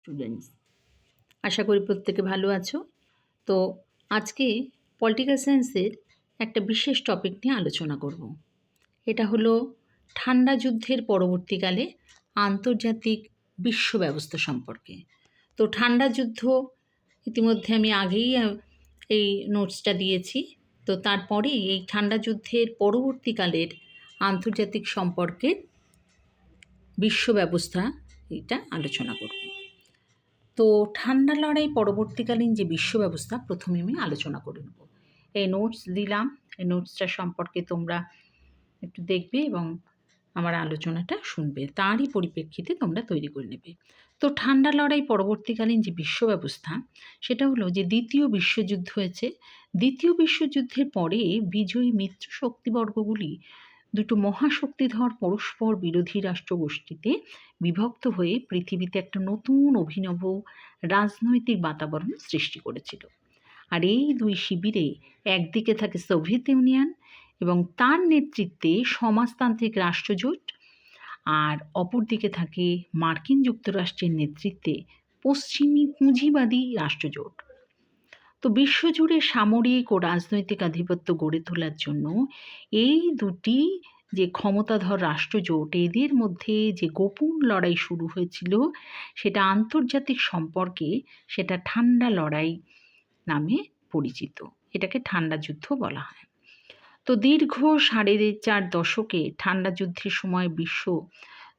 Students আশা করি প্রত্যেকে ভালো আছো। তো আজকে পলিটিক্যাল সায়েন্সের একটা বিশেষ টপিক নিয়ে আলোচনা করব। এটা হলো ঠান্ডা যুদ্ধের পরবর্তীকালে আন্তর্জাতিক বিশ্ব ব্যবস্থা সম্পর্কে। তো ঠান্ডা যুদ্ধ ইতিমধ্যে আমি আগেই এই নোটসটা দিয়েছি। তো তারপরেই এই ঠান্ডা যুদ্ধের পরবর্তীকালের আন্তর্জাতিক সম্পর্কের বিশ্ব ব্যবস্থা এটা আলোচনা করব। তো ঠান্ডা লড়াই পরবর্তীকালীন যে বিশ্ব ব্যবস্থা, প্রথমে আমি আলোচনা করে নেব। এই নোটস দিলাম। এই নোটসটা সম্পর্কে তোমরা একটু দেখবে এবং আমার আলোচনাটা শুনবে। তারই পরিপ্রেক্ষিতে তোমরা তৈরি করে নেবে। তো ঠান্ডা লড়াই পরবর্তীকালীন যে বিশ্ব ব্যবস্থা, সেটা হলো যে দ্বিতীয় বিশ্বযুদ্ধ হয়েছে। দ্বিতীয় বিশ্বযুদ্ধের পরে বিজয়ী মিত্র শক্তিবর্গগুলি দুটো মহাশক্তিধর পরস্পর বিরোধী রাষ্ট্রগোষ্ঠীতে বিভক্ত হয়ে পৃথিবীতে একটা নতুন অভিনব রাজনৈতিক বাতাবরণ সৃষ্টি করেছিল। আর এই দুই শিবিরে একদিকে থাকে সোভিয়েত ইউনিয়ন এবং তার নেতৃত্বে সমাজতান্ত্রিক রাষ্ট্রজোট, আর অপরদিকে থাকে মার্কিন যুক্তরাষ্ট্রের নেতৃত্বে পশ্চিমী পুঁজিবাদী রাষ্ট্রজোট। তো বিশ্বজুড়ে সামরিক ও রাজনৈতিক আধিপত্য গড়ে তোলার জন্য এই দুটি যে ক্ষমতাধর রাষ্ট্রজোট এদের মধ্যে যে গোপন লড়াই শুরু হয়েছিল, সেটা আন্তর্জাতিক সম্পর্কে সেটা ঠান্ডা লড়াই নামে পরিচিত। এটাকে ঠান্ডা যুদ্ধ বলা হয়। তো দীর্ঘ সাড়ে চার দশকে ঠান্ডা যুদ্ধের সময় বিশ্ব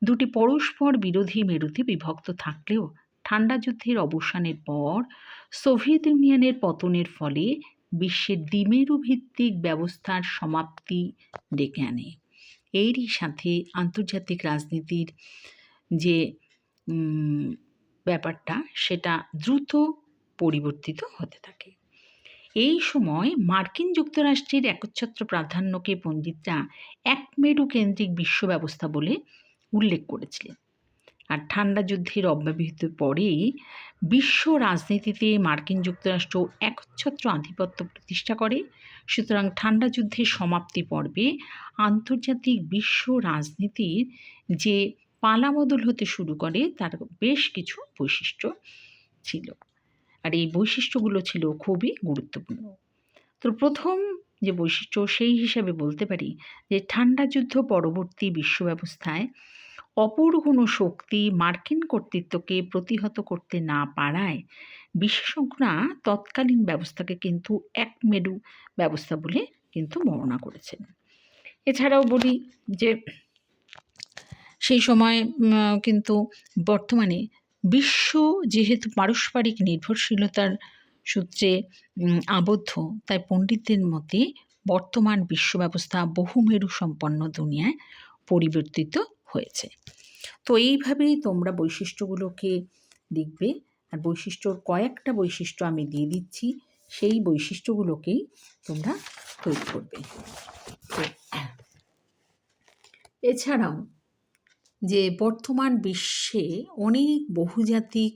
দুটি পরস্পর বিরোধী মেরুতে বিভক্ত থাকলেও ঠান্ডা যুদ্ধের অবসানের পর সোভিয়েত ইউনিয়নের পতনের ফলে বিশ্বের দ্বিমেরু ভিত্তিক ব্যবস্থার সমাপ্তি ডেকে আনে। এরই সাথে আন্তর্জাতিক রাজনীতির যে ব্যাপারটা সেটা দ্রুত পরিবর্তিত হতে থাকে। এই সময় মার্কিন যুক্তরাষ্ট্রের একচ্ছত্র প্রাধান্যকে পণ্ডিতরা এক মেরু কেন্দ্রিক বিশ্ব ব্যবস্থা বলে উল্লেখ করেছিলেন। আর ঠান্ডা যুদ্ধের অব্যবহিত পরেই বিশ্ব রাজনীতিতে মার্কিন যুক্তরাষ্ট্র একচ্ছত্র আধিপত্য প্রতিষ্ঠা করে। সুতরাং ঠান্ডা যুদ্ধের সমাপ্তি পর্বে আন্তর্জাতিক বিশ্ব রাজনীতির যে পালাবদল হতে শুরু করে, তার বেশ কিছু বৈশিষ্ট্য ছিল। আর এই বৈশিষ্ট্যগুলো ছিল খুবই গুরুত্বপূর্ণ। তো প্রথম যে বৈশিষ্ট্য, সেই হিসাবে বলতে পারি যে ঠান্ডা যুদ্ধ পরবর্তী বিশ্ব ব্যবস্থায় অপর কোনো শক্তি মার্কিন কর্তৃত্বকে প্রতিহত করতে না পারায় বিশেষজ্ঞরা তৎকালীন ব্যবস্থাকে কিন্তু এক মেরু ব্যবস্থা বলে কিন্তু বর্ণনা করেছেন। এছাড়াও বলি যে সেই সময় কিন্তু বর্তমানে বিশ্ব যেহেতু পারস্পরিক নির্ভরশীলতার সূত্রে আবদ্ধ, তাই পণ্ডিতদের মতে বর্তমান বিশ্ব ব্যবস্থা বহুমেরু সম্পন্ন দুনিয়ায় পরিবর্তিত হয়েছে। তো এইভাবেই তোমরা বৈশিষ্ট্যগুলোকে লিখবে আর বৈশিষ্ট্যর কয়েকটা বৈশিষ্ট্য আমি দিয়ে দিচ্ছি। সেই বৈশিষ্ট্যগুলোকেই তোমরা তৈরি করবে। এছাড়াও যে বর্তমান বিশ্বে অনেক বহুজাতিক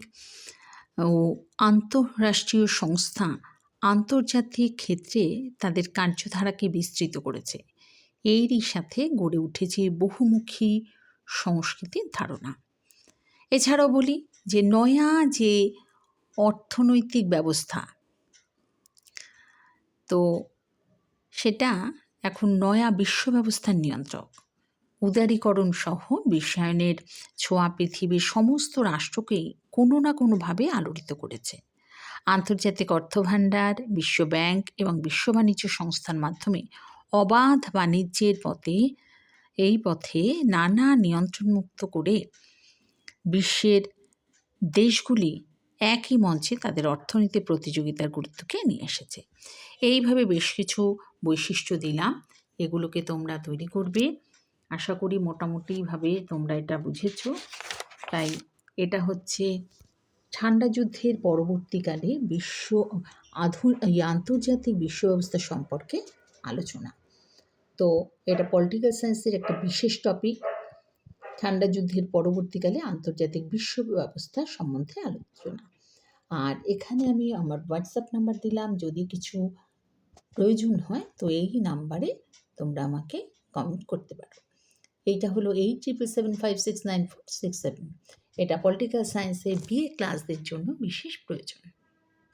ও আন্তঃরাষ্ট্রীয় সংস্থা আন্তর্জাতিক ক্ষেত্রে তাদের কার্যধারাকে বিস্তৃত করেছে। এরই সাথে গড়ে উঠেছে বহুমুখী সংস্কৃতির ধারণা। এছাড়াও বলি যে নয়া যে অর্থনৈতিক ব্যবস্থা, তো সেটা এখন নয়া বিশ্ব ব্যবস্থার নিয়ন্ত্রক। উদারীকরণ সহ বিশ্বায়নের ছোঁয়া পৃথিবীর সমস্ত রাষ্ট্রকেই কোনো না কোনোভাবে আলোড়িত করেছে। আন্তর্জাতিক অর্থভাণ্ডার, বিশ্ব ব্যাংক এবং বিশ্ব বাণিজ্য সংস্থার মাধ্যমে অবাধ বাণিজ্যের পথে এই পথে নানা নিয়ন্ত্রণমুক্ত করে বিশ্বের দেশগুলি একই মঞ্চে তাদের অর্থনীতি প্রতিযোগিতার গুরুত্বকে নিয়ে এসেছে। এইভাবে বেশ কিছু বৈশিষ্ট্য দিলাম। এগুলোকে তোমরা তৈরি করবে। আশা করি মোটামুটিভাবে তোমরা এটা বুঝেছ। তাই এটা হচ্ছে ঠান্ডা যুদ্ধের পরবর্তীকালে বিশ্ব আধু এই আন্তর্জাতিক বিশ্ব ব্যবস্থা সম্পর্কে আলোচনা। তো এটা পলিটিক্যাল সায়েন্সের একটা বিশেষ টপিক ঠান্ডা যুদ্ধের পরবর্তীকালে আন্তর্জাতিক বিশ্ব ব্যবস্থা সম্বন্ধে আলোচনা। আর এখানে আমি আমার হোয়াটসঅ্যাপ নাম্বার দিলাম, যদি কিছু প্রয়োজন হয় তো এই নাম্বারে তোমরা আমাকে কমেন্ট করতে পারো। এইটা হলো eight triple seven five six nine four six seven এটা পলিটিক্যাল সায়েন্সের বিএ ক্লাসদের জন্য বিশেষ প্রয়োজন।